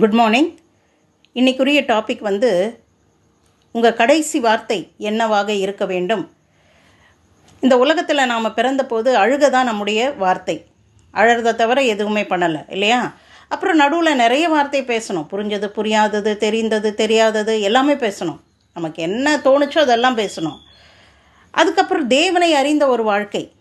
Good morning இன்னைக்குரிய topic வந்து உங்கள் கடைசி வார்த்தை என்னவாக இருக்க வேண்டும்? இந்த உலகத்தில் நாம் பிறந்தபோது அழுக தான் நம்முடைய வார்த்தை. அழறதை தவிர எதுவுமே பண்ணலை இல்லையா? அப்புறம் நடுவில் நிறைய வார்த்தை பேசணும். புரிஞ்சது புரியாதது தெரிந்தது தெரியாதது எல்லாமே பேசணும். நமக்கு என்ன தோணுச்சோ அதெல்லாம் பேசணும். அதுக்கப்புறம் தேவனை அறிந்த ஒரு வாழ்க்கை.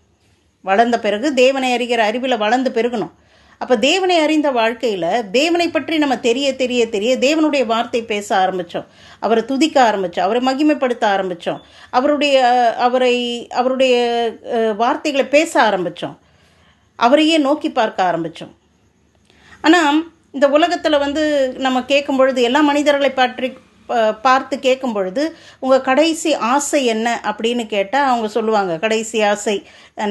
வளர்ந்த பிறகு தேவனை அறிகிற அறிவில் வளர்ந்து பெருகணும். அப்போ தேவனை அறிந்த வாழ்க்கையில் தேவனை பற்றி நம்ம தெரிய தெரிய தெரிய தேவனுடைய வார்த்தை பேச ஆரம்பித்தோம் அவரை துதிக்க ஆரம்பித்தோம் அவரை மகிமைப்படுத்த ஆரம்பித்தோம் அவருடைய அவரை அவருடைய வார்த்தைகளை பேச ஆரம்பித்தோம் அவரையே நோக்கி பார்க்க ஆரம்பித்தோம் ஆனால் இந்த உலகத்தில் வந்து நம்ம கேட்கும் பொழுது எல்லா மனிதர்களை பற்றி பார்த்து கேட்கும் பொழுது உங்கள் கடைசி ஆசை என்ன? அப்படின்னு கேட்டால் அவங்க சொல்லுவாங்க கடைசி ஆசை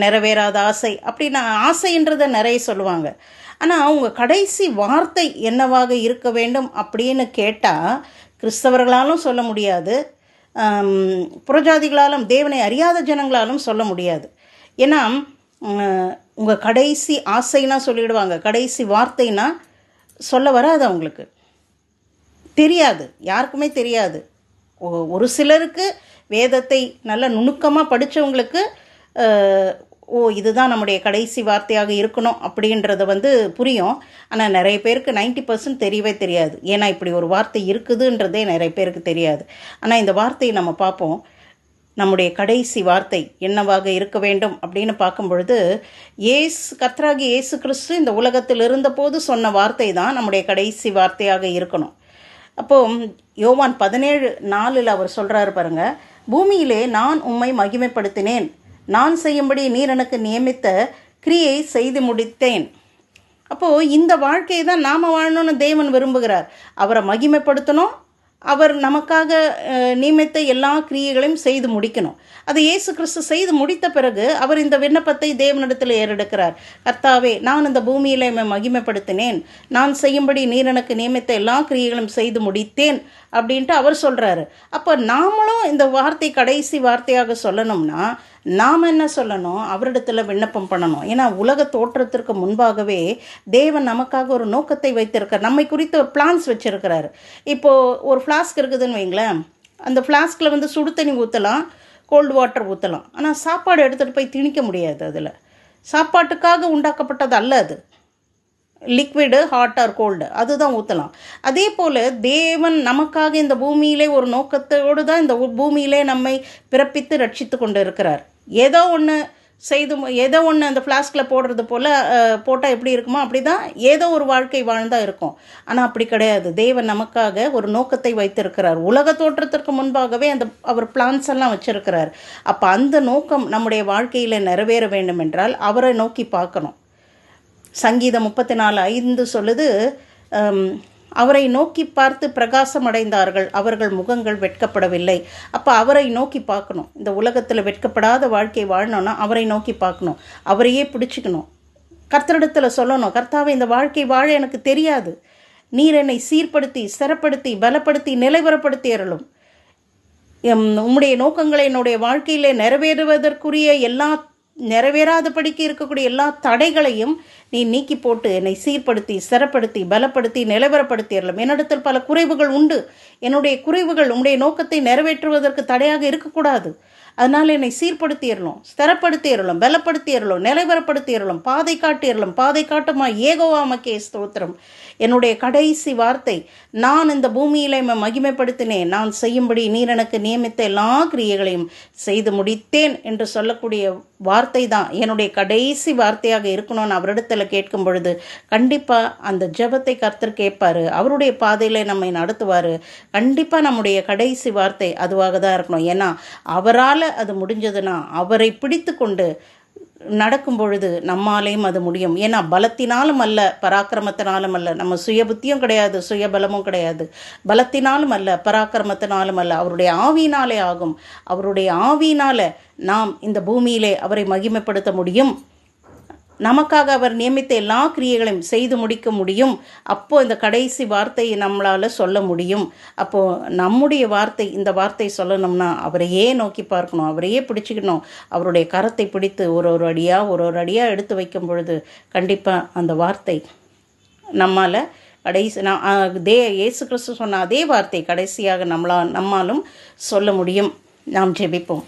நிறைவேறாத ஆசை. அப்படின்னு ஆசைன்றதை நிறைய சொல்லுவாங்க. ஆனால் அவங்க கடைசி வார்த்தை என்னவாக இருக்க வேண்டும் அப்படின்னு கேட்டால் கிறிஸ்தவர்களாலும் சொல்ல முடியாது. புறஜாதிகளாலும் தேவனை அறியாத ஜனங்களாலும் சொல்ல முடியாது. ஏன்னா உங்கள் கடைசி ஆசைனா சொல்லிடுவாங்க கடைசி வார்த்தைனா சொல்ல வராது அவங்களுக்கு. தெரியாது. யாருக்குமே தெரியாது. ஒரு சிலருக்கு வேதத்தை நல்ல நுணுக்கமாக படித்தவங்களுக்கு ஓ இதுதான் நம்முடைய கடைசி வார்த்தையாக இருக்கணும் அப்படின்றத வந்து புரியும். ஆனால் நிறைய பேருக்கு 90% பர்சன்ட் தெரியவே தெரியாது. ஏன்னா இப்படி ஒரு வார்த்தை இருக்குதுன்றதே நிறைய பேருக்கு தெரியாது. ஆனால் இந்த வார்த்தையை நம்ம பார்ப்போம். நம்முடைய கடைசி வார்த்தை என்னவாக இருக்க வேண்டும் அப்படின்னு பார்க்கும் பொழுது ஏசு கத்ராகி ஏசு கிறிஸ்து இந்த உலகத்தில் இருந்தபோது சொன்ன வார்த்தை தான் நம்முடைய கடைசி வார்த்தையாக இருக்கணும். அப்போ யோவான் பதினேழு நாலில் அவர் சொல்கிறாரு பாருங்க பூமியிலே நான் உம்மை மகிமைப்படுத்தினேன். நான் செய்யும்படி நீர் எனக்கு நியமித்த கிரியை செய்து முடித்தேன். அப்போது இந்த வாழ்க்கையை தான் நாம் வாழணும்னு தேவன் விரும்புகிறார். அவரை மகிமைப்படுத்தணும் அவர் நமக்காக நியமித்த எல்லா கிரியைகளையும் செய்து முடிக்கணும். அதை இயேசு கிறிஸ்து செய்து முடித்த பிறகு அவர் இந்த விண்ணப்பத்தை தேவனிடத்தில் ஏறெடுக்கிறார். கர்த்தாவே நான் இந்த பூமியிலே மகிமைப்படுத்தினேன். நான் செய்யும்படி நீர் எனக்கு நியமித்த எல்லா கிரியைகளும் செய்து முடித்தேன் அப்படின்ட்டு அவர் சொல்கிறாரு அப்போ நாமளும் இந்த வார்த்தை கடைசி வார்த்தையாக சொல்லணும்னா நாம் என்ன சொல்லணும்? அவரிடத்தில் விண்ணப்பம் பண்ணணும். ஏன்னா உலக தோற்றத்திற்கு முன்பாகவே தேவன் நமக்காக ஒரு நோக்கத்தை வைத்திருக்கார் நம்மை குறித்து ஒரு பிளான்ஸ் வச்சுருக்கிறார். இப்போது ஒரு ஃப்ளாஸ்க் இருக்குதுன்னு வைங்களேன். அந்த ஃப்ளாஸ்கில் வந்து சுடு தண்ணி ஊற்றலாம் கோல்டு வாட்டர் ஊற்றலாம் ஆனால் சாப்பாடு எடுத்துகிட்டு போய் திணிக்க முடியாது அதில். சாப்பாட்டுக்காக உண்டாக்கப்பட்டது அல்ல அது. லிக்விடு ஹாட் ஆர் கோல்டு அதுதான் ஊற்றலாம் அதே போல் தேவன் நமக்காக இந்த பூமியிலே ஒரு நோக்கத்தோடு தான் இந்த பூமியிலே நம்மை பிறப்பித்து ரட்சித்து கொண்டு இருக்கிறார் ஏதோ ஒன்று செய்து ஏதோ ஒன்று அந்த ஃப்ளாஸ்கில் போடுறது போல் போட்டால் எப்படி இருக்குமோ அப்படி தான் ஏதோ ஒரு வாழ்க்கை வாழ்ந்தால் இருக்கும். ஆனால் அப்படி கிடையாது. தேவன் நமக்காக ஒரு நோக்கத்தை வைத்திருக்கிறார். உலக தோற்றத்திற்கு முன்பாகவே அந்த அவர் பிளான்ஸ் எல்லாம் வச்சுருக்கிறார். அப்போ அந்த நோக்கம் நம்முடைய வாழ்க்கையில் நிறைவேற வேண்டும் என்றால் அவரை நோக்கி பார்க்கணும். சங்கீதம் முப்பத்தி நாலு ஐந்து சொல்லுது அவரை நோக்கி பார்த்து பிரகாசம் அடைந்தார்கள் அவர்கள் முகங்கள் வெட்கப்படவில்லை. அப்போ அவரை நோக்கி பார்க்கணும். இந்த உலகத்தில் வெட்கப்படாத வாழ்க்கை வாழணும்னா அவரை நோக்கி பார்க்கணும். அவரையே பிடிச்சிக்கணும். கர்த்தரிடத்தில் சொல்லணும் கர்த்தாவை இந்த வாழ்க்கை வாழ எனக்கு தெரியாது. நீர் என்னை சீர்படுத்தி சிறப்படுத்தி பலப்படுத்தி நிலைவரப்படுத்தி அருளும் எம் உம்முடைய நோக்கங்களை என்னுடைய வாழ்க்கையிலே நிறைவேறுவதற்குரிய எல்லா நிறைவேறாதபடிக்கு இருக்கக்கூடிய எல்லா தடைகளையும் நீ நீக்கி போட்டு என்னை சீர்படுத்தி சிறப்படுத்தி பலப்படுத்தி நிலவரப்படுத்திடலாம் என்னிடத்தில் பல குறைவுகள் உண்டு. என்னுடைய குறைவுகள் உன்னுடைய நோக்கத்தை நிறைவேற்றுவதற்கு தடையாக இருக்கக்கூடாது. அதனால் என்னை சீர்படுத்திடலாம் ஸ்திரப்படுத்திடலாம் பலப்படுத்திடலாம் நிலைவரப்படுத்திடலாம் பாதை காட்டிடலாம் பாதை காட்டுமா ஏகோவா மக்கே ஸ்தோத்திரம். என்னுடைய கடைசி வார்த்தை நான் இந்த பூமியில மகிமைப்படுத்தினேன். நான் செய்யும்படி நீர் எனக்கு நியமித்த எல்லா கிரியைகளையும் செய்து முடித்தேன் என்று சொல்லக்கூடிய வார்த்தை தான் என்னுடைய கடைசி வார்த்தையாக இருக்கணும்னு அவரிடத்துல கேட்கும் பொழுது கண்டிப்பாக அந்த ஜெபத்தை கர்த்தர் கேட்பார். அவருடைய பாதையில் நம்மை நடத்துவார். கண்டிப்பாக நம்முடைய கடைசி வார்த்தை அதுவாக தான் இருக்கணும். ஏன்னா அவரால் அது முடிஞ்சதுன்னா அவரை பிடித்து கொண்டு நடக்கும் பொழுது நம்மாலேயும் அது முடியும். ஏன்னா பலத்தினாலும் அல்ல பராக்கிரமத்தினாலும் அல்ல. நம்ம சுய புத்தியும் கிடையாது சுய பலமும் கிடையாது. பலத்தினாலும் அல்ல பராக்கிரமத்தினாலும் அல்ல. அவருடைய ஆவியினாலே ஆகும். அவருடைய ஆவியினால நாம் இந்த பூமியிலே அவரை மகிமைப்படுத்த முடியும். நமக்காக அவர் நியமித்த எல்லா கிரியைகளையும் செய்து முடிக்க முடியும். அப்போது இந்த கடைசி வார்த்தையை நம்மளால் சொல்ல முடியும். அப்போது நம்முடைய வார்த்தை இந்த வார்த்தை சொல்லணும்னா அவரையே நோக்கி பார்க்கணும் அவரையே பிடிச்சிக்கணும். அவருடைய கரத்தை பிடித்து ஒரு ஒரு அடியாக ஒரு ஒரு அடியாக எடுத்து வைக்கும் பொழுது கண்டிப்பாக அந்த வார்த்தை நம்மால் கடைசி நான் தே இயேசு கிறிஸ்து சொன்ன அதே வார்த்தை கடைசியாக நம்மளா நம்மாலும் சொல்ல முடியும். நாம் ஜெபிப்போம்.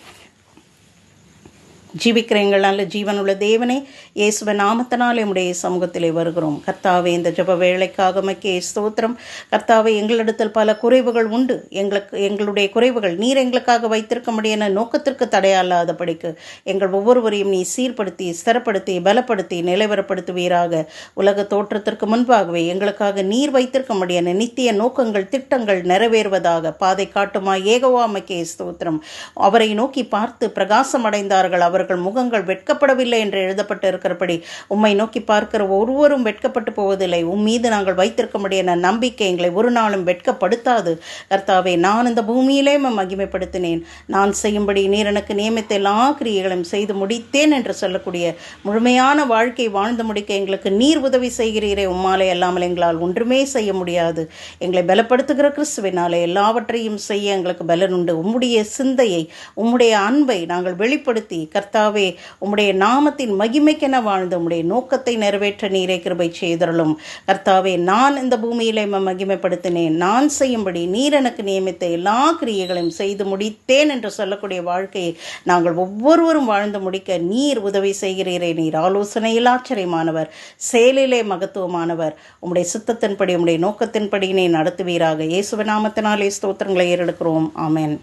ஜீவிக்கிற எங்கள் நல்ல ஜீவனுள்ள தேவனே இயேசுவ நாமத்தினால் நம்முடைய சமூகத்திலே வருகிறோம். கர்த்தாவே இந்த ஜெப வேலைக்காக மக்கே ஸ்தோத்திரம். கர்த்தாவே எங்களிடத்தில் பல குறைவுகள் உண்டு. எங்களுக்கு எங்களுடைய குறைவுகள் நீர் எங்களுக்காக வைத்திருக்க முடியான நோக்கத்திற்கு தடையல்லாதபடிக்கு எங்கள் ஒவ்வொருவரையும் நீ சீர்படுத்தி ஸ்திரப்படுத்தி பலப்படுத்தி நிலைவரப்படுத்துவீராக. உலக தோற்றத்திற்கு முன்பாகவே எங்களுக்காக நீர் வைத்திருக்க முடியான நித்திய நோக்கங்கள் திட்டங்கள் நிறைவேறுவதாக பாதை காட்டுமா ஏகவாமக்கே ஸ்தோத்திரம். அவரை நோக்கி பார்த்து பிரகாசம் அடைந்தார்கள் அவர்கள் முகங்கள் வெட்கப்படவில்லை என்று எழுதப்பட்டு இருக்கிறபடி உம்மை நோக்கி பார்க்கிற ஒருவரும் வெட்கப்பட்டு போவதில்லை. உம் மீது நாங்கள் வைத்திருக்க முடியான நம்பிக்கை எங்களை ஒரு நாளும் வெட்கப்படுத்தாது. கர்த்தாவே நான் இந்த பூமியிலே மகிமைப்படுத்தினேன். நான் செய்யும்படி நீர் எனக்கு நியமித்த எல்லா கிரியைகளையும் செய்து முடித்தேன் என்று சொல்லக்கூடிய முழுமையான வாழ்க்கை வாழ்ந்து முடிக்க எங்களுக்கு நீர் உதவி செய்கிறீரே. உம்மாலே அல்லாமல் எங்களால் ஒன்றுமே செய்ய முடியாது. எங்களை பலப்படுத்துகிற கிறிஸ்துவினாலே எல்லாவற்றையும் செய்ய எங்களுக்கு பலன் உண்டு. உம்முடைய சிந்தையை உம்முடைய அன்பை நாங்கள் வெளிப்படுத்தி கர்த்தாவே உம்முடைய நாமத்தின் மகிமைக்கென வாழ்ந்து உம்முடைய நோக்கத்தை நிறைவேற்ற நீரே கிருபை செய்தருளும். கர்த்தாவே நான் இந்த பூமியிலே மகிமைப்படுத்தினேன். நான் செய்யும்படி நீர் எனக்கு நியமித்த எல்லா கிரியைகளையும் செய்து முடித்தேன் என்று சொல்லக்கூடிய வாழ்க்கையை நாங்கள் ஒவ்வொருவரும் வாழ்ந்து முடிக்க நீர் உதவி செய்கிறீரே. நீர் ஆலோசனையில் ஆச்சரியமானவர் செயலிலே மகத்துவமானவர். உம்முடைய சித்தத்தின்படி உம்முடைய நோக்கத்தின்படி நீ நடத்துவீராக. இயேசுவ நாமத்தினாலே ஸ்தோத்திரங்களை ஏறெடுக்கிறோம். ஆமேன்.